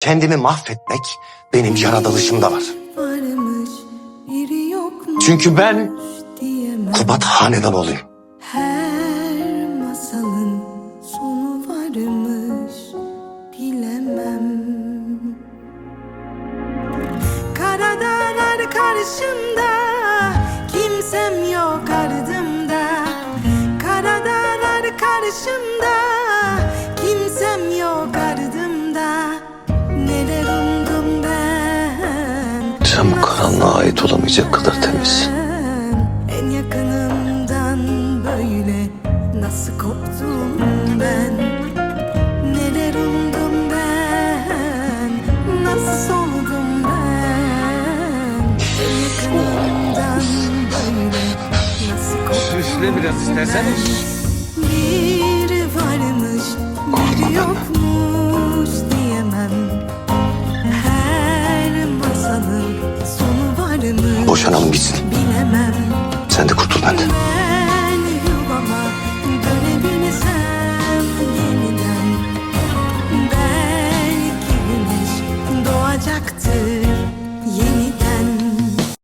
Kendimi mahvetmek benim yaratılışımda var. varmış, biri yokmuş Çünkü ben diyemem. Kubat Hanedanoluyum. Her masalın sonu varmış, bilemem. Kara dağlar karşımda, kimsem yok ardımda. Kara dağlar karşımda, bu karanlığa ait olamayacak kadar temiz. En yakınımdan böyle nasıl koptum ben? Neler umdum ben? Nasıl soldum ben? En yakınımdan böyle nasıl koptum Süsle biraz istersen. Biri varmış biri yokmuş Boşanalım gitsin. Sen de kurtul benden.